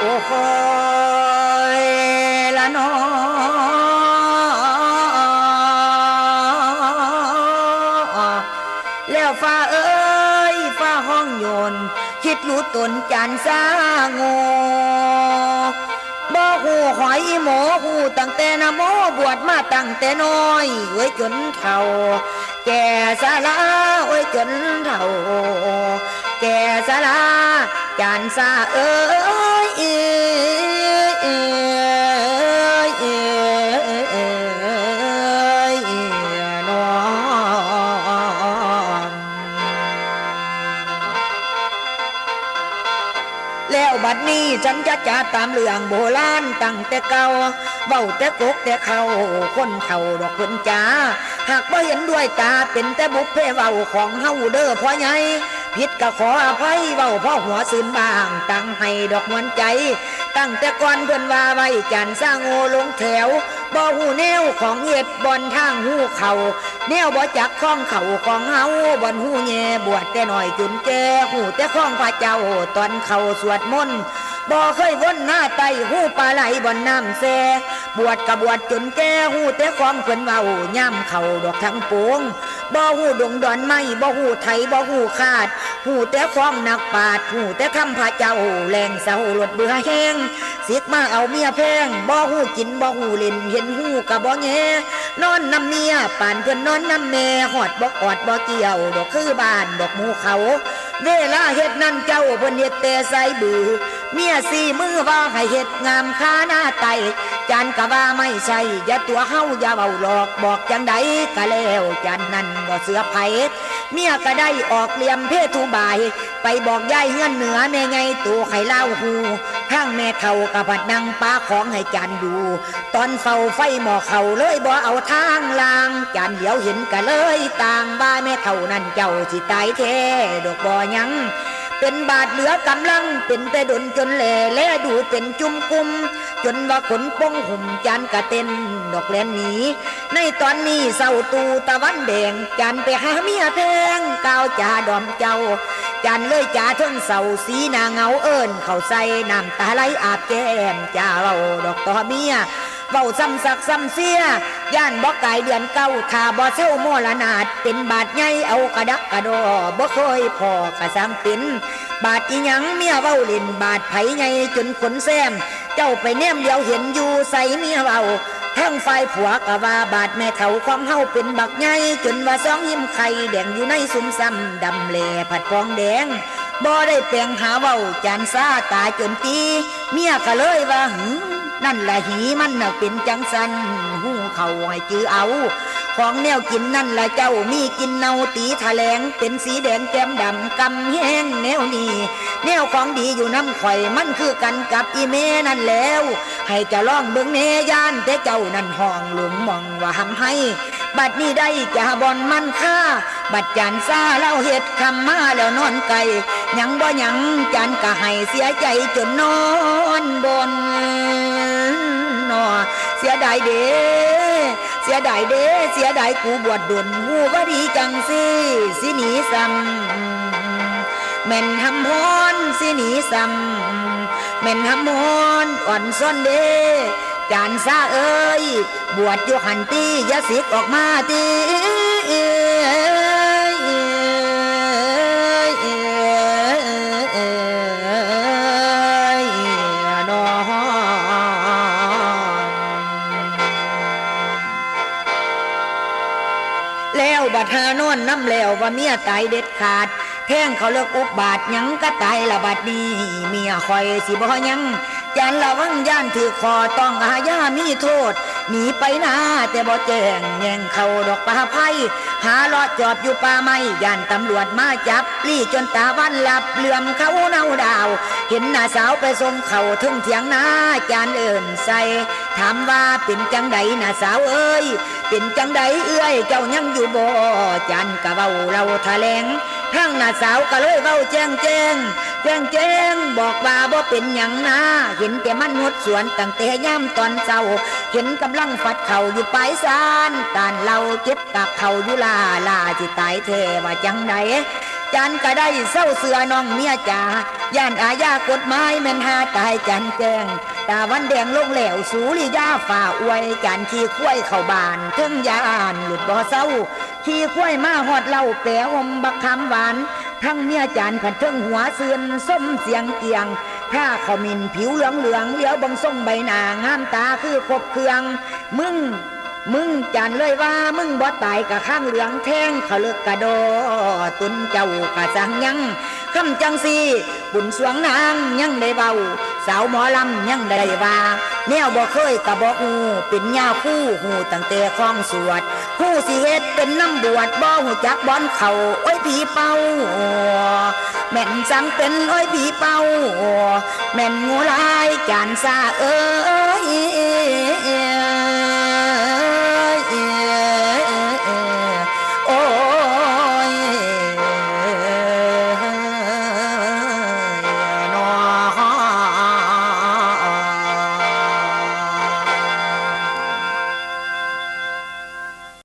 โอ้คอยละน้อแล้วฟ้าเอ้ยฟ้าห้องโยน คิดรู้ตนจานซาโงบ่หูหอยหมอหูตั้งแต่นโมบวชมาตั้งแต่น้อยเอ้ยจนเท่า แก่สาลาเอ้ยจนเท่า แก่สาลาจานซาเอ้ยเอ้ ฉันจะจาตามเรื่องโบราณตั้งแต่เก่าเบ้าแต่กกแต่เขาคนเฒ่าดอกคนจ้าหากบ่เห็นด้วยตาเป็นแต่บุพเพเว้าของเฮาเด้อพ่อใหญ่ผิดก็ขออภัยเว้าพ่อหัวซื่นบางตั้งให้ดอกมวนใจ ตั้งแต่ก่อนเพิ่นว่าไว้จันสร้างโง่ลงแถวบ่หูแนวของเฮ็ดบอนทางหูเขาแนวบ่จักข้องเขาของเฮาบอนหูแย่บวชแต่น้อยจุนแก่หูแต่ข้องพระเจ้าตอนเขาสวดมนต์ บ่เคยวนหน้าไตหูปลาไหลบ่นน้ำแซบวชกะบวชจนแก่หูแต่ของเพิ่นเว้าย่ำเข่าดอกทั้งปวงบ่หูดงดอนไม้บ่หูไทยบ่หูขาดหูแต่ของนักปาดหูแต่คำพระเจ้าแรงเศร้าลดเบื่อแห้งสิกมาเอาเมียแพงบ่หูกินบ่หูเล่นเห็นหูกะบ่แงนอนน้ำเมียป่านเพิ่นนอนน้ำแม่หอดบ่กอดบ่เกี่ยวดอกคือบ้านดอกหมูเขา เวลาเฮ็ดนั่นเจ้าเพิ่นเฮ็ดแต่ใส่บือ เมียสี่มือว่าให้เฮ็ดงามค่าหน้าไตจานกะว่าไม่ใช่อย่าตัวเฮาอย่าเบาหลอกบอกจังใดกะแล้วจานนั้นบ่เสือไผเมียก็ได้ออกเลียมเพศทุบาย ไปบอกยายเฮือนเหนือแม่ไงตัวไข่เล่าหูทางแม่เฒ่ากับผัดนังปลาของให้จานดู ตอนเฝ้าไฟหมอเขาเลยบ่เอาทางลางจานเดียวเห็นกะเลยต่างบ้าแม่เฒ่านั้นเจ้าสิตายแท้ดอกบ่ยัง เป็นบาดเหลือกำลังเป็นแต่ดนจนแหล่แลดูเป็นจุ่มกุม จนว่าขนป้องหุ่มจานกะเต้นดอกแลนหนี ในตอนนี้เศร้าตูตะวันแดงจานไปหาเมียแพงก้าวจ่าดอมเจ้าจานเลยจ่าทิงเศร้าสีนาเงาเอิญเข้าใส่น้ำตาไหลอาบแก้มจ่าเบาดอกต่อเมียเบาซ้ำสักซ้ำเสีย ย่านบอกไก่เดือนเก้าถ้าบ่เซลโมลนาดเป็นบาดใหญ่เอากระดักกระดอบ่เคยพอกระสังเป็นบาดอีหยังเมียเว้าเล่นบาดไผใหญ่จนขนแซม เจ้าไปแนมเดียวเห็นอยู่ใส่เมียเว้าทั้งฝ่ายผัวกะว่าบาดแม่เขาของเฮาเป็นบักใหญ่จนว่าสองยิ้มไข่แดงอยู่ในซุ้มซ้ำดำแหลผัดฟองแดงบ่ได้แปลงหาเว้าจานซาตาจนตีเมียก็เลยว่าหึ นั่นแหละหีมันน่ะเป็นจังสันหูเขาให้จือเอา ของแนวกินนั่นละเจ้ามีกินเนาตีแถลง เป็นสีแดงแก้มดำกำแห้งแนวนี้แนวของดีอยู่น้ำข่อยมันคือกันกับอีเมนั่นแล้ว ให้เจะลองเบิ้งเนยานแต่เจ้านั่นห้องหลงมองว่าทำให้ บัดนี้ได้จะบอนมันค่า บัดจานซาเล่าเฮ็ดคำมาแล้วนอนไก่ยังบ่ยังจานก็ให้เสียใจจนนอนบนนอเสียดายเด้เสียดายเด้เสียดายกูบวชดนหูว่าดีจังสิสิหนีซ้ำแม่นทำพรสิหนีซ้ำแม่นทำพรอ่อนซ่อนเด้จานซาเอ้ย บวชอยู่หันตียาสิกออกมาตีนอนแล้วบัดหานอนน้ำแล้วว่าเมียตายเด็ดขาดแท่งเขาเลิกอุบบาทยังก็ตายละบัดนี้เมียคอยสิบ่ยังจานระวังย่านถือคอต้องอาญามีโทษ หนีไปนาแต่บ่แจ้งแย่งเขาดอกปลาไผ่หาลาะจอบอยู่ป่าไม้ย่านตำรวจมาจับลี่จนตาวันหลับเหลื่อมเขาเนาดาว เห็นหน้าสาวไปส่งเขาถึงเถียงนาจานเอิ่นใส่ถามว่าเป็นจังใดหน้าสาวเอ้ยเป็นจังใดเอ้ยเจ้ายังอยู่บ่จันกะเว้าเราแลงทั้งหน้าสาวก็เลยเว้าแจ้งแจ้ง แจ้งแจ้งบอกว่าบ่เป็นหยังนะเห็นแต่มันหดสวนตั้งแต่ย่ำตอนเช้า เห็นกำลังฟัดเข่าอยู่ปลายสานตานเราเก็บกับเข่าอยู่ลาลาจิตายเทว่าจังใดจันก็ได้เศร้าเสือน้องเมียจ๋าย่านอาญากฎหมายแม่นหาตายจันแจงตาวันแดงลงแหลวสูริยาฝ่าอวยจันขี้คุ้ยเข้าบานเทิงยานหลุดบ่อเศร้าขี้คุ้ยมาหอดเหล่าแปรอมบักคำหวาน ทั้งเมียจานผัดเทิงหัวเสือนส้มเสียงเกียงถ้าเขามินผิวเหลืองเหลืองเหลียวบังทรงใบหน้างามตาคือคบเครือง มึง มึงจานเลยว่ามึงบ่ตายกะข้างเหลืองแท่งเขาเลิกกะโดตุนเจ้ากะจังยังคำจังสีบุญสวงนางยังได้เบา สาวหมอลำยังได้ว่าแนวบ่เคยกะบอกหูเป็นยาคู่หูตั้งแต่คล้องสวด ผู้สิเฮ็ดเป็นน้ำบวชบ่หูจักบอนเขาโอ้ยผีเป่าแม่นจังเป็นโอ้ยผีเป่าแม่นงูลายจานซาเอ้ย